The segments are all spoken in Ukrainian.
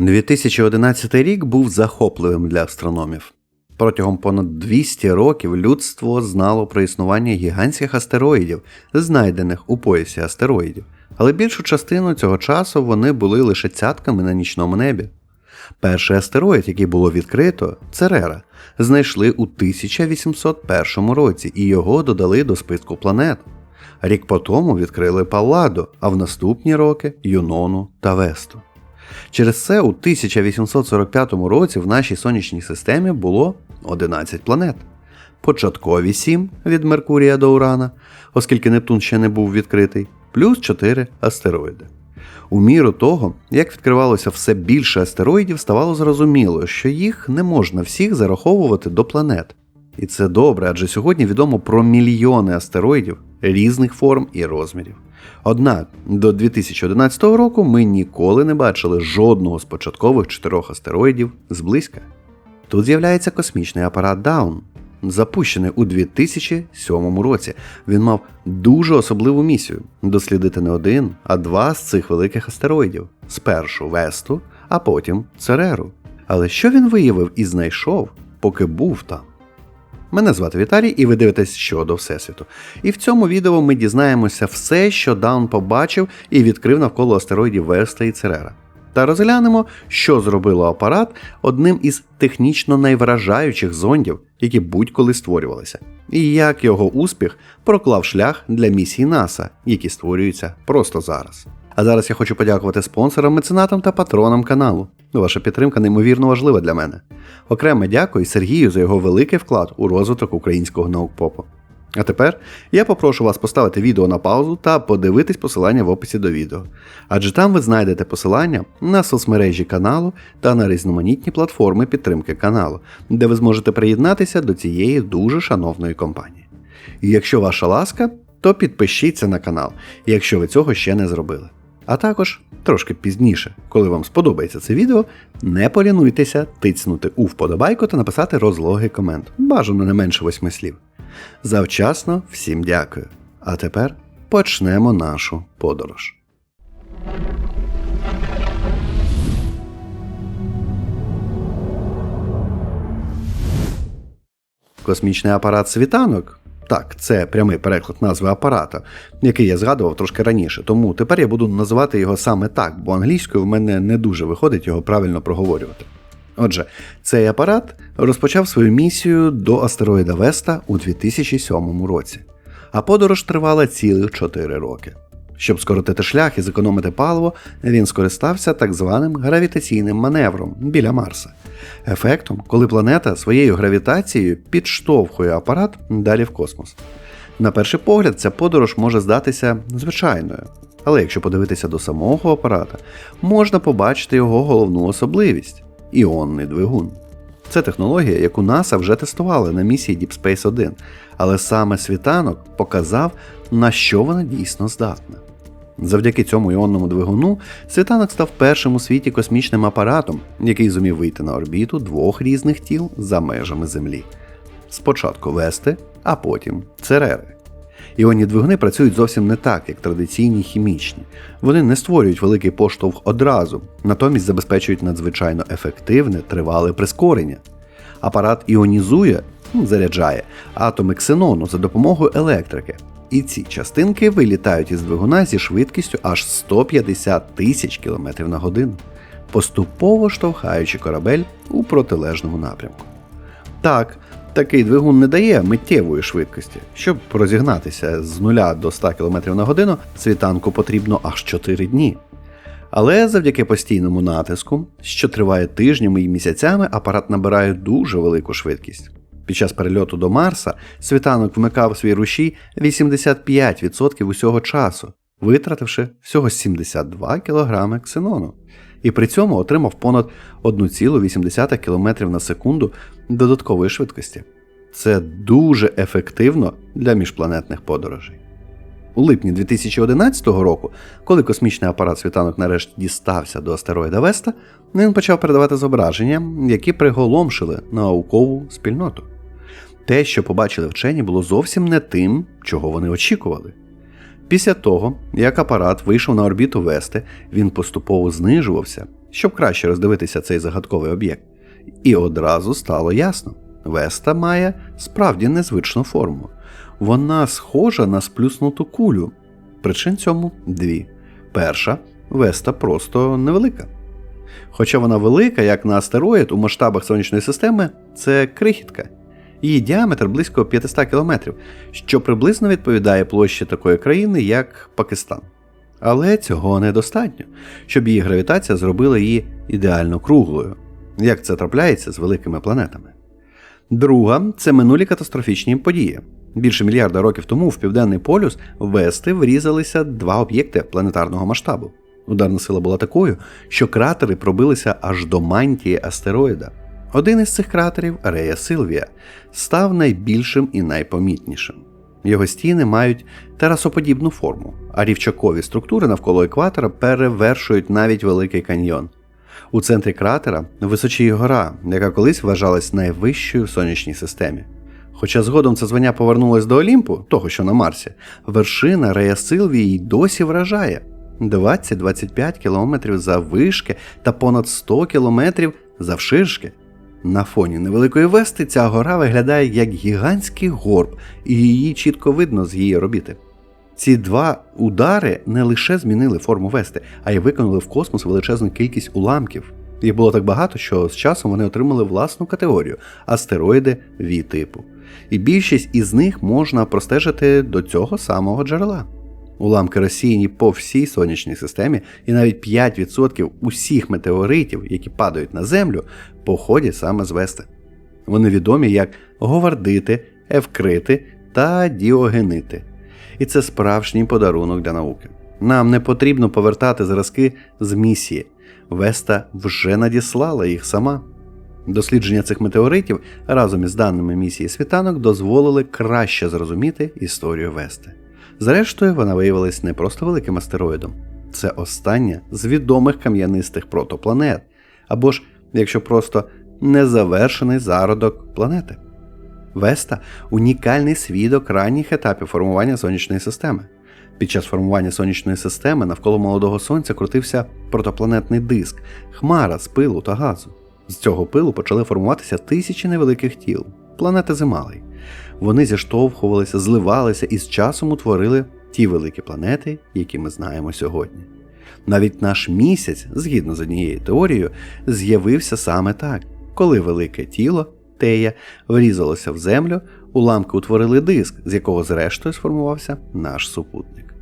2011 рік був захопливим для астрономів. Протягом понад 200 років людство знало про існування гігантських астероїдів, знайдених у поясі астероїдів, але більшу частину цього часу вони були лише цятками на нічному небі. Перший астероїд, який було відкрито, Церера, знайшли у 1801 році і його додали до списку планет. Рік по тому відкрили Палладо, а в наступні роки Юнону та Весту. Через це у 1845 році в нашій сонячній системі було 11 планет. Початкові 7 від Меркурія до Урана, оскільки Нептун ще не був відкритий, плюс 4 астероїди. У міру того, як відкривалося все більше астероїдів, ставало зрозуміло, що їх не можна всіх зараховувати до планет. І це добре, адже сьогодні відомо про мільйони астероїдів різних форм і розмірів. Однак до 2011 року ми ніколи не бачили жодного з початкових чотирьох астероїдів зблизька. Тут з'являється космічний апарат Даун, запущений у 2007 році. Він мав дуже особливу місію дослідити не один, а два з цих великих астероїдів: спершу Весту, а потім Цереру. Але що він виявив і знайшов, поки був там? Мене звати Віталій, і ви дивитесь щодо Всесвіту. І в цьому відео ми дізнаємося все, що Даун побачив і відкрив навколо астероїдів Веста і Церера. Та розглянемо, що зробило апарат одним із технічно найвражаючих зондів, які будь-коли створювалися, і як його успіх проклав шлях для місій НАСА, які створюються просто зараз. А зараз я хочу подякувати спонсорам, меценатам та патронам каналу. Ваша підтримка неймовірно важлива для мене. Окремо дякую Сергію за його великий вклад у розвиток українського наукпопу. А тепер я попрошу вас поставити відео на паузу та подивитись посилання в описі до відео. Адже там ви знайдете посилання на соцмережі каналу та на різноманітні платформи підтримки каналу, де ви зможете приєднатися до цієї дуже шановної компанії. І якщо ваша ласка, то підпишіться на канал, якщо ви цього ще не зробили. А також трошки пізніше, коли вам сподобається це відео, не полінуйтеся тицнути у вподобайку та написати розлогий комент, бажано не менше восьми слів. Завчасно всім дякую. А тепер почнемо нашу подорож. Космічний апарат світанок. Так, це прямий переклад назви апарата, який я згадував трошки раніше. Тому тепер я буду називати його саме так, бо англійською в мене не дуже виходить його правильно проговорювати. Отже, цей апарат розпочав свою місію до астероїда Веста у 2007 році, а подорож тривала цілих 4 роки. Щоб скоротити шлях і зекономити паливо, він скористався так званим гравітаційним маневром біля Марса, ефектом, коли планета своєю гравітацією підштовхує апарат далі в космос. На перший погляд, ця подорож може здатися звичайною, але якщо подивитися до самого апарата, можна побачити його головну особливість іонний двигун. Це технологія, яку НАСА вже тестували на місії Deep Space 1, але саме світанок показав, на що вона дійсно здатна. Завдяки цьому іонному двигуну світанок став першим у світі космічним апаратом, який зумів вийти на орбіту двох різних тіл за межами Землі. Спочатку Вести, а потім Церери. Іонні двигуни працюють зовсім не так, як традиційні хімічні. Вони не створюють великий поштовх одразу, натомість забезпечують надзвичайно ефективне, тривале прискорення. Апарат іонізує, заряджає атоми ксенону за допомогою електрики. І ці частинки вилітають із двигуна зі швидкістю аж 150 тисяч км на годину, поступово штовхаючи корабель у протилежному напрямку. Так, такий двигун не дає миттєвої швидкості. Щоб розігнатися з 0 до 100 км на годину, світанку потрібно аж 4 дні. Але завдяки постійному натиску, що триває тижнями і місяцями, апарат набирає дуже велику швидкість. Під час перельоту до Марса світанок вмикав свій рушій 85% усього часу, витративши всього 72 кг ксенону, і при цьому отримав понад 1,8 км на секунду додаткової швидкості. Це дуже ефективно для міжпланетних подорожей. У липні 2011 року, коли космічний апарат світанок нарешті дістався до астероїда Веста, він почав передавати зображення, які приголомшили наукову спільноту. Те, що побачили вчені, було зовсім не тим, чого вони очікували. Після того, як апарат вийшов на орбіту Вести, він поступово знижувався щоб краще роздивитися цей загадковий об'єкт. І одразу стало ясно: Веста має справді незвичну форму. Вона схожа на сплюснуту кулю. Причин цьому дві. Перша Веста просто невелика. Хоча вона велика, як на астероїд у масштабах сонячної системи, це крихітка. Її діаметр близько 500 км, що приблизно відповідає площі такої країни, як Пакистан. Але цього недостатньо, щоб її гравітація зробила її ідеально круглою, як це трапляється з великими планетами. Друга це минулі катастрофічні події. Більше мільярда років тому в південний полюс Вести врізалися два об'єкти планетарного масштабу. Ударна сила була такою, що кратери пробилися аж до мантії астероїда. Один із цих кратерів, Рея Силвія, став найбільшим і найпомітнішим. Його стіни мають терасоподібну форму, а рівчакові структури навколо екватора перевершують навіть Великий каньйон. У центрі кратера височіє гора, яка колись вважалась найвищою в сонячній системі. Хоча згодом це звання повернулось до Олімпу, того що на Марсі, вершина Рея Силвії й досі вражає 20-25 кілометрів заввишки та понад 100 кілометрів завширшки. На фоні невеликої вести ця гора виглядає як гігантський горб, і її чітко видно з її робіти. Ці два удари не лише змінили форму вести, а й виконали в космос величезну кількість уламків. Їх було так багато, що з часом вони отримали власну категорію астероїди ві типу. І більшість із них можна простежити до цього самого джерела. Уламки розсіяні по всій сонячній системі, і навіть 5% усіх метеоритів, які падають на Землю, походять саме з Вести. Вони відомі як говардити, евкрити та діогенити. І це справжній подарунок для науки. Нам не потрібно повертати зразки з місії. Веста вже надіслала їх сама. Дослідження цих метеоритів разом із даними місії світанок дозволили краще зрозуміти історію Вести. Зрештою, вона виявилась не просто великим астероїдом, це остання з відомих кам'янистих протопланет, або ж, якщо просто незавершений зародок планети. Веста унікальний свідок ранніх етапів формування сонячної системи. Під час формування сонячної системи навколо молодого сонця крутився протопланетний диск, хмара з пилу та газу. З цього пилу почали формуватися тисячі невеликих тіл, планети Земалий. Вони зіштовхувалися, зливалися і з часом утворили ті великі планети, які ми знаємо сьогодні. Навіть наш місяць, згідно з однією теорією, з'явився саме так, коли велике тіло Тея врізалося в землю, уламки утворили диск, з якого зрештою сформувався наш супутник.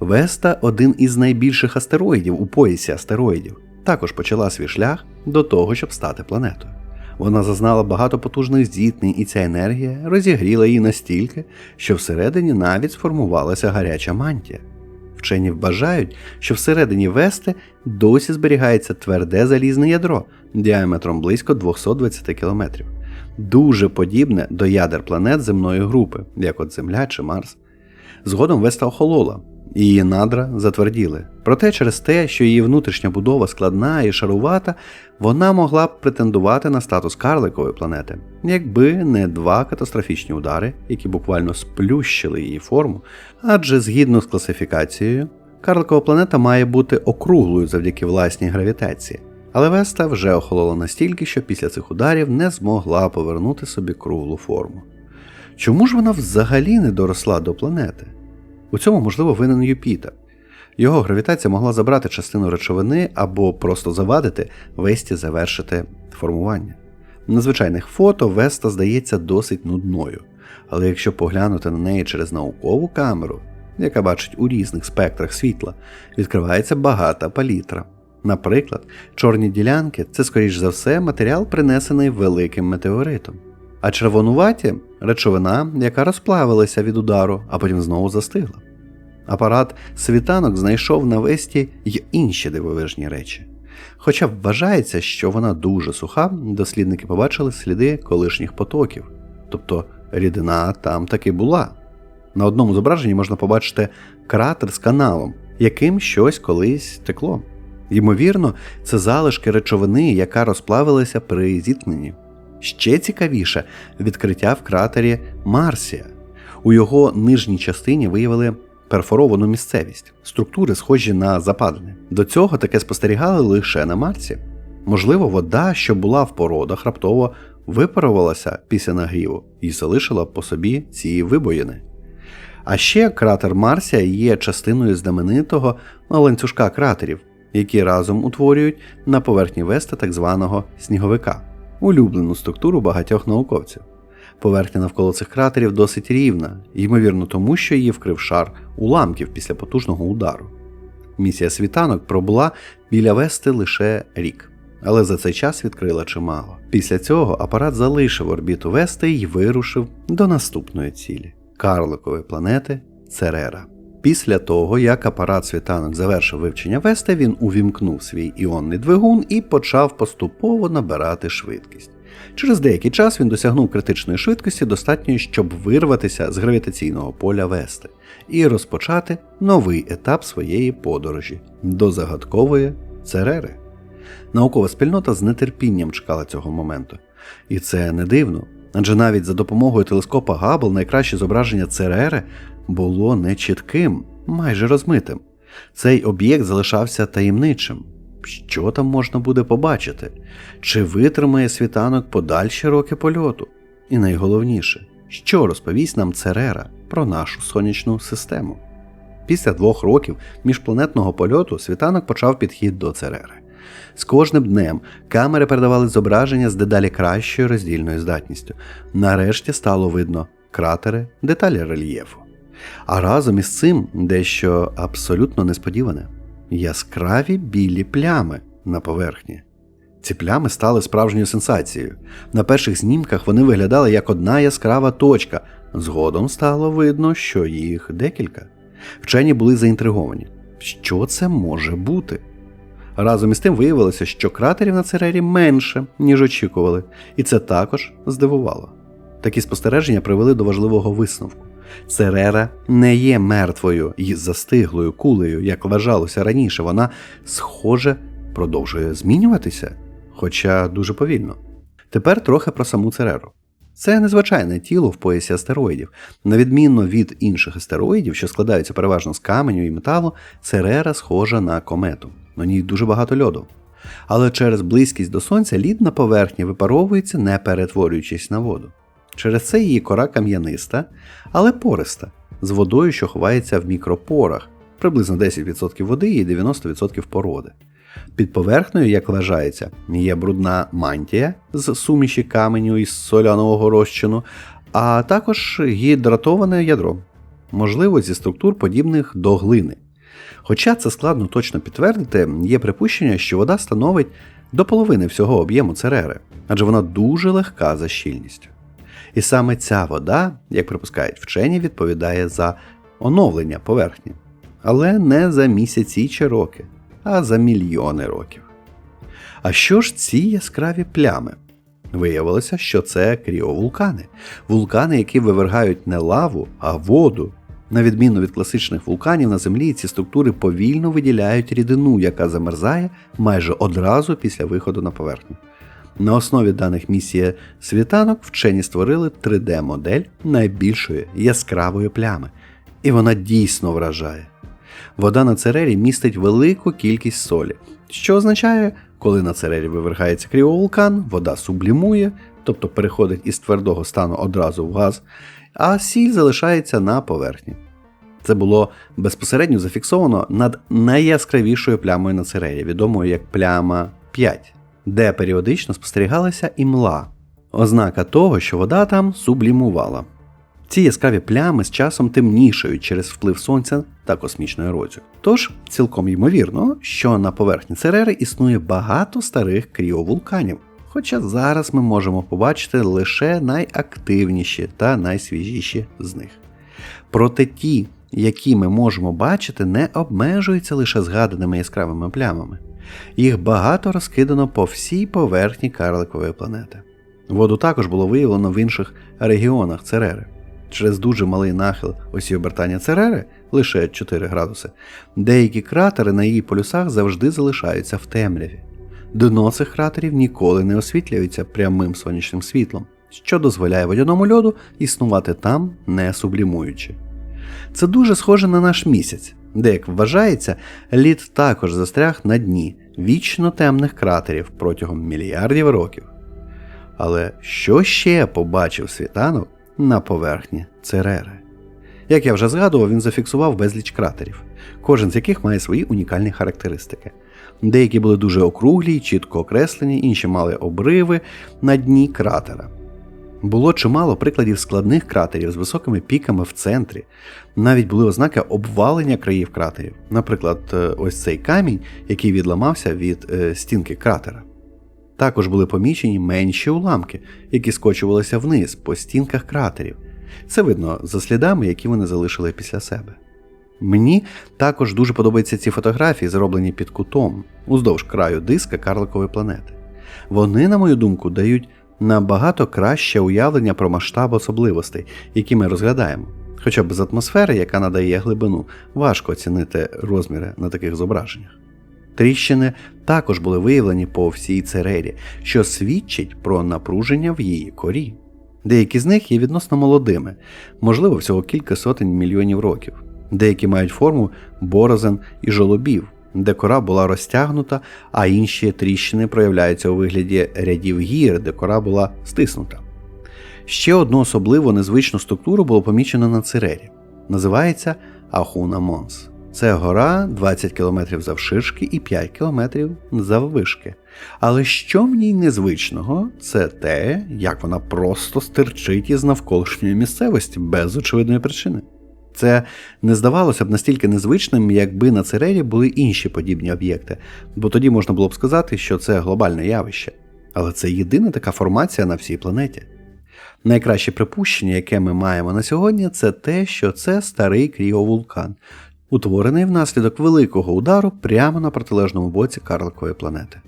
Веста один із найбільших астероїдів у поясі астероїдів, також почала свій шлях до того, щоб стати планетою. Вона зазнала багато потужних зіткнень, і ця енергія розігріла її настільки, що всередині навіть сформувалася гаряча мантія. Вчені вважають, що всередині Вести досі зберігається тверде залізне ядро діаметром близько 220 км, дуже подібне до ядер планет земної групи, як от Земля чи Марс. Згодом Веста охолола, її надра затверділи. Проте через те, що її внутрішня будова складна і шарувата, вона могла б претендувати на статус карликової планети, якби не два катастрофічні удари, які буквально сплющили її форму, адже згідно з класифікацією, карликова планета має бути округлою завдяки власній гравітації. Але Веста вже охолола настільки, що після цих ударів не змогла повернути собі круглу форму. Чому ж вона взагалі не доросла до планети? У цьому можливо винен Юпітер. Його гравітація могла забрати частину речовини або просто завадити Весті завершити формування. На звичайних фото Веста здається досить нудною, але якщо поглянути на неї через наукову камеру, яка бачить у різних спектрах світла, відкривається багата палітра. Наприклад, чорні ділянки це, скоріш за все, матеріал, принесений великим метеоритом. А червонуваті речовина, яка розплавилася від удару, а потім знову застигла. Апарат світанок знайшов на весті й інші дивовижні речі. Хоча вважається, що вона дуже суха, дослідники побачили сліди колишніх потоків, тобто рідина там таки була. На одному зображенні можна побачити кратер з каналом, яким щось колись текло. Ймовірно, це залишки речовини, яка розплавилася при зіткненні. Ще цікавіше відкриття в кратері Марсія. У його нижній частині виявили перфоровану місцевість, структури схожі на западини. До цього таке спостерігали лише на Марсі. Можливо, вода, що була в породах, раптово випарувалася після нагріву і залишила по собі ці вибоїни. А ще кратер Марсія є частиною знаменитого ланцюжка кратерів, які разом утворюють на поверхні Веста так званого сніговика, улюблену структуру багатьох науковців. Поверхня навколо цих кратерів досить рівна, ймовірно, тому що її вкрив шар уламків після потужного удару. Місія світанок пробула біля Вести лише рік, але за цей час відкрила чимало. Після цього апарат залишив орбіту Вести і вирушив до наступної цілі карликової планети Церера. Після того, як апарат світанок завершив вивчення Вести, він увімкнув свій іонний двигун і почав поступово набирати швидкість. Через деякий час він досягнув критичної швидкості, достатньої, щоб вирватися з гравітаційного поля Вести і розпочати новий етап своєї подорожі до загадкової Церери. Наукова спільнота з нетерпінням чекала цього моменту. І це не дивно, адже навіть за допомогою телескопа Габл найкраще зображення Церери було нечітким, майже розмитим. Цей об'єкт залишався таємничим. Що там можна буде побачити? Чи витримає світанок подальші роки польоту? І найголовніше, що розповість нам Церера про нашу сонячну систему? Після двох років міжпланетного польоту світанок почав підхід до Церери. З кожним днем камери передавали зображення з дедалі кращою роздільною здатністю. Нарешті стало видно кратери, деталі рельєфу. А разом із цим дещо абсолютно несподіване яскраві білі плями на поверхні. Ці плями стали справжньою сенсацією. На перших знімках вони виглядали як одна яскрава точка. Згодом стало видно, що їх декілька. Вчені були заінтриговані. Що це може бути? Разом із тим виявилося, що кратерів на Церері менше, ніж очікували, і це також здивувало. Такі спостереження привели до важливого висновку. Церера не є мертвою і застиглою кулею, як вважалося раніше, вона, схоже, продовжує змінюватися, хоча дуже повільно. Тепер трохи про саму Цереру. Це незвичайне тіло в поясі астероїдів. На відмінно від інших астероїдів, що складаються переважно з каменю і металу, Церера схожа на комету. На ній дуже багато льоду. Але через близькість до сонця лід на поверхні випаровується, не перетворюючись на воду. Через це її кора кам'яниста, але пориста, з водою, що ховається в мікропорах, приблизно 10% води і 90% породи. Під поверхнею, як вважається, є брудна мантія з суміші каменю із соляного розчину, а також гідратоване ядро, можливо, зі структур подібних до глини. Хоча це складно точно підтвердити, є припущення, що вода становить до половини всього об'єму церери, адже вона дуже легка за щільністю. І саме ця вода, як припускають вчені, відповідає за оновлення поверхні, але не за місяці чи роки, а за мільйони років. А що ж ці яскраві плями? Виявилося, що це кріовулкани, вулкани, які вивергають не лаву, а воду. На відміну від класичних вулканів на Землі, ці структури повільно виділяють рідину, яка замерзає майже одразу після виходу на поверхню. На основі даних місії світанок вчені створили 3D-модель найбільшої яскравої плями, і вона дійсно вражає. Вода на церері містить велику кількість солі, що означає, коли на церері вивергається кріовулкан, вода сублімує, тобто переходить із твердого стану одразу в газ, а сіль залишається на поверхні. Це було безпосередньо зафіксовано над найяскравішою плямою на церері, відомою як пляма 5 де періодично спостерігалася імла, ознака того, що вода там сублімувала. Ці яскраві плями з часом темнішають через вплив сонця та космічну ерозію. Тож, цілком ймовірно, що на поверхні Церери існує багато старих кріовулканів, хоча зараз ми можемо побачити лише найактивніші та найсвіжіші з них. Проте ті, які ми можемо бачити, не обмежуються лише згаданими яскравими плямами. Їх багато розкидано по всій поверхні карликової планети. Воду також було виявлено в інших регіонах Церери. Через дуже малий нахил осі обертання Церери, лише 4 градуси, деякі кратери на її полюсах завжди залишаються в темряві. Дно цих кратерів ніколи не освітлюється прямим сонячним світлом, що дозволяє водяному льоду існувати там, не сублімуючи. Це дуже схоже на наш місяць, де, як вважається, лід також застряг на дні вічно темних кратерів протягом мільярдів років. Але що ще побачив світанок на поверхні Церери? Як я вже згадував, він зафіксував безліч кратерів, кожен з яких має свої унікальні характеристики. Деякі були дуже округлі, чітко окреслені, інші мали обриви на дні кратера. Було чимало прикладів складних кратерів з високими піками в центрі. Навіть були ознаки обвалення країв кратерів. Наприклад, е, ось цей камінь, який відламався від е, стінки кратера. Також були помічені менші уламки, які скочувалися вниз по стінках кратерів. Це видно за слідами, які вони залишили після себе. Мені також дуже подобаються ці фотографії, зроблені під кутом уздовж краю диска карликової планети. Вони, на мою думку, дають набагато краще уявлення про масштаб особливостей, які ми розглядаємо. Хоча б з атмосфери, яка надає глибину, важко оцінити розміри на таких зображеннях. Тріщини також були виявлені по всій церері, що свідчить про напруження в її корі. Деякі з них є відносно молодими, можливо, всього кілька сотень мільйонів років. Деякі мають форму борозен і жолобів, де кора була розтягнута, а інші тріщини проявляються у вигляді рядів гір, де кора була стиснута. Ще одну особливо незвичну структуру було помічено на Церері. Називається Ахуна Монс. Це гора 20 км завширшки і 5 км заввишки. Але що в ній незвичного, це те, як вона просто стирчить із навколишньої місцевості без очевидної причини. Це не здавалося б настільки незвичним, якби на Церері були інші подібні об'єкти, бо тоді можна було б сказати, що це глобальне явище. Але це єдина така формація на всій планеті. Найкраще припущення, яке ми маємо на сьогодні, це те, що це старий кріовулкан, утворений внаслідок великого удару прямо на протилежному боці карликової планети.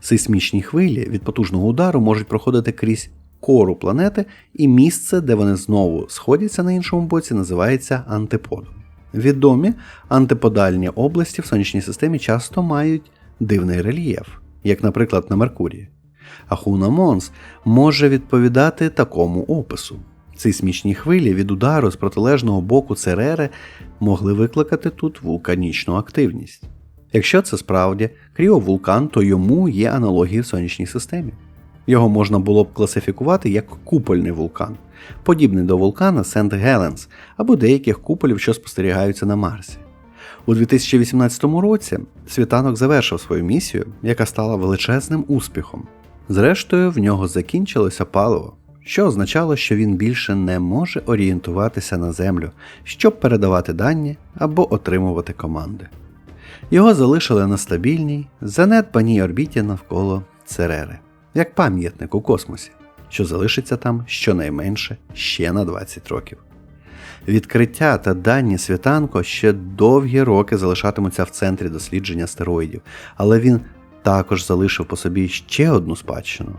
Сейсмічні хвилі від потужного удару можуть проходити крізь кору планети, і місце, де вони знову сходяться на іншому боці, називається антиподом. Відомі антиподальні області в сонячній системі часто мають дивний рельєф, як, наприклад, на Меркурії. А Хуна Монс може відповідати такому опису. Сейсмічні хвилі від удару з протилежного боку Церери могли викликати тут вулканічну активність. Якщо це справді кріовулкан, то йому є аналогії в сонячній системі. Його можна було б класифікувати як купольний вулкан, подібний до вулкана Сент Геленс або деяких куполів, що спостерігаються на Марсі. У 2018 році світанок завершив свою місію, яка стала величезним успіхом. Зрештою, в нього закінчилося паливо, що означало, що він більше не може орієнтуватися на Землю, щоб передавати дані або отримувати команди. Його залишили на стабільній, занедбаній орбіті навколо Церери як пам'ятник у космосі, що залишиться там щонайменше ще на 20 років. Відкриття та дані світанко ще довгі роки залишатимуться в центрі дослідження астероїдів, але він також залишив по собі ще одну спадщину.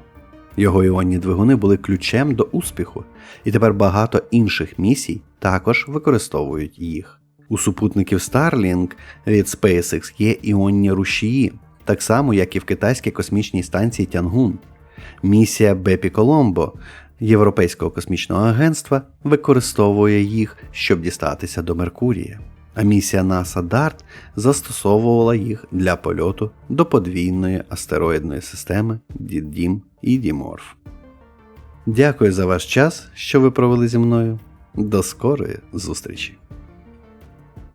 Його іонні двигуни були ключем до успіху, і тепер багато інших місій також використовують їх. У супутників Starlink від SpaceX є іонні рушії, так само як і в китайській космічній станції Тянгун. Місія Бепі Коломбо Європейського космічного агентства використовує їх, щоб дістатися до Меркурія. А місія НАСА DART застосовувала їх для польоту до подвійної астероїдної системи Діддім і Діморф. Дякую за ваш час, що ви провели зі мною. До скорої зустрічі!